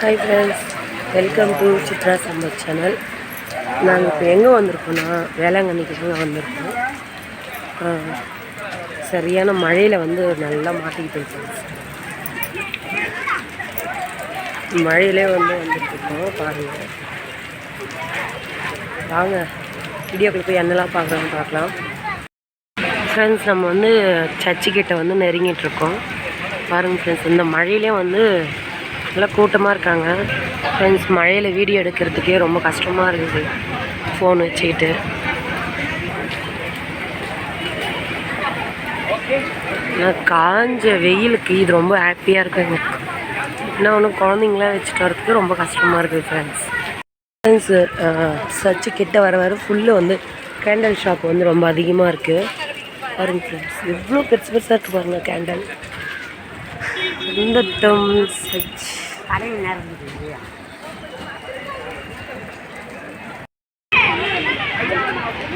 Hi friends welcome to Chitra Sampath channel நாங்கள் இப்போ எங்கே வந்திருக்கோன்னா வேளாங்கண்ணிக்கு தான் வந்திருக்கோம். சரியான மழையில் வந்து நல்லா மாட்டிக்கிட்டு இருக்கோம். மழையிலே வந்து வந்துட்டுருக்கோம் பாருங்கள் வாங்க வீடியோக்குள்ள போய் என்னெல்லாம் பார்க்குறோன்னு பார்க்கலாம். ஃப்ரெண்ட்ஸ் நம்ம வந்து சர்ச்சு வந்து நெருங்கிட்டு இருக்கோம். பாருங்கள் ஃப்ரெண்ட்ஸ் இந்த மழையிலே வந்து நல்லா கூட்டமாக இருக்காங்க. ஃப்ரெண்ட்ஸ் மழையில் வீடியோ எடுக்கிறதுக்கே ரொம்ப கஷ்டமாக இருக்குது. ஃபோன் வச்சுக்கிட்டு. நான் காஞ்ச வெயிலுக்கு இது ரொம்ப ஹாப்பியாக இருக்குங்க என்ன ஒன்று குழந்தைங்களாம் வச்சுட்டு வரதுக்கு ரொம்ப கஷ்டமாக இருக்குது ஃப்ரெண்ட்ஸ் ஃப்ரெண்ட்ஸ் சர்ச்சு கிட்ட வர வர ஃபுல்லு வந்து கேண்டல் ஷாப் வந்து ரொம்ப அதிகமாக இருக்குது பாருங்க ஃப்ரெண்ட்ஸ் எவ்வளோ பெருசு பெருசாக இருக்கு பாருங்கள் கேண்டல் இந்த டம் சர்ச்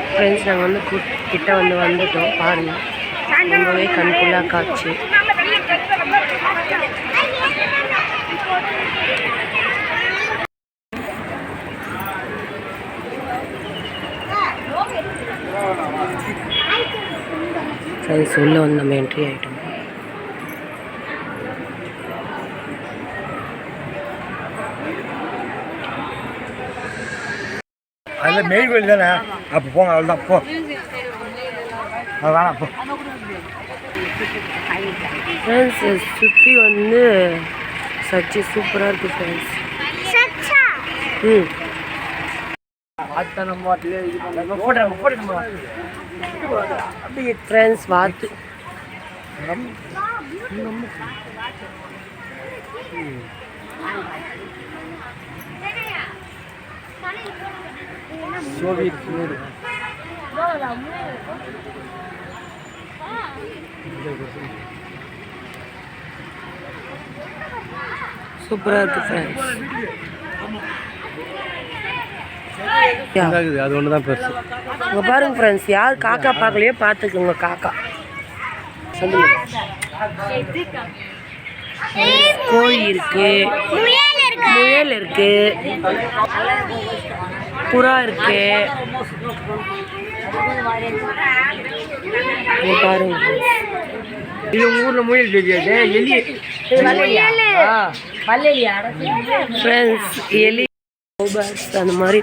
ஃப்ரெண்ட்ஸ் நாங்கள் வந்து கு- கிட்ட வந்து வந்துட்டோம். பாருங்க. ரொம்பவே கண்குள்ளா காட்சி. ஃப்ரெண்ட்ஸ் சொல்ல வந்து நம்ம என்ட்ரி ஆகிட்டோம் அதில் மெயின் கோயில் தானே? அப்போ போங்க அவ்வளோதான் போ. அது வேணாம் போ ஃப்ரெண்ட்ஸ் சுற்றி வந்து சர்ச்சு சூப்பராக இருக்குது ஃப்ரெண்ட்ஸ் ம். ஃப்ரெண்ட்ஸ் வாத்து. சோவியத் யூனியன் சூப்பராக இருக்குது ஃப்ரெண்ட்ஸ் அது ஒன்று தான் பெருசு. இங்கே பாருங்க ஃப்ரெண்ட்ஸ் யார் காக்கா பார்க்கலையோ பார்த்துக்குங்க காக்கா. சொல்லுங்க கோழி இருக்கு. முயல் இருக்கு. புறா இருக்கு. பாருங்க இது உங்கள் ஊரில் முயல் தெரியாது எலி? ஃப்ரெண்ட்ஸ் எலி அந்த மாதிரி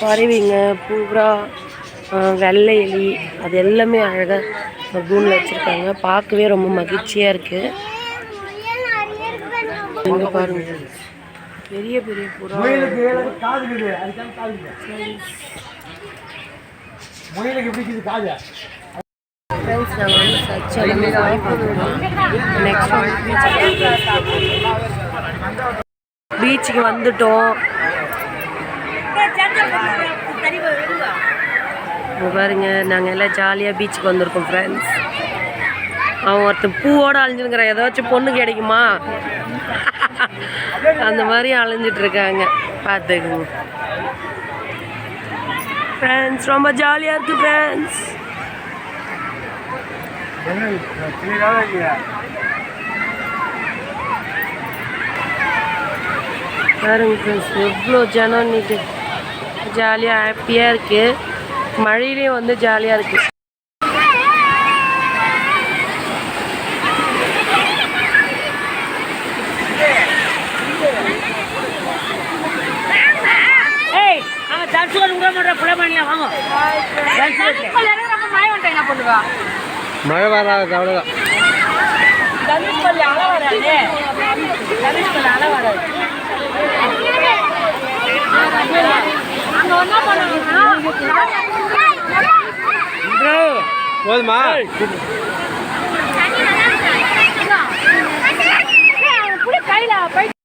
பறவைங்க புறா ஆ, வெள்ளை எலி அது எல்லாமே அழகாக கூண்டில் வச்சுருக்காங்க. பார்க்கவே ரொம்ப மகிழ்ச்சியாக இருக்குது இங்கே பாருங்க. பெரிய பெரிய புறா. முயலுக்கு காது இருக்குது அதுக்கான காது முயலுக்கு எப்படி இருக்குது காது? ஃப்ரெண்ட்ஸ் நாங்கள் வந்து சர்ச் எல்லாமே நெக்ஸ்ட் பீச்சுக்கு வந்துட்டோம். பாருங்க நாங்கள் எல்லாம் ஜாலியாக பீச்சுக்கு வந்திருக்கோம் ஃப்ரெண்ட்ஸ் அவன் ஒருத்தன் பூவோடு அழிஞ்சுருக்கிறான். ஏதாச்சும் பொண்ணு கிடைக்குமா? அந்த மாதிரி அலைஞ்சிட்டு இருக்காங்க பார்த்துக்குங்க. ஃப்ரெண்ட்ஸ் ரொம்ப ஜாலியாக இருக்குது ஃப்ரெண்ட்ஸ் பாருங்க ஃப்ரெண்ட்ஸ் எவ்வளோ ஜனம் இன்னைக்கு. ஜாலியாக ஹாப்பியாக இருக்குது மழையிலையும் வந்து ஜாலியாக இருக்குது மழை வராது அவ்வளோதான் போதுமா? கையில போய்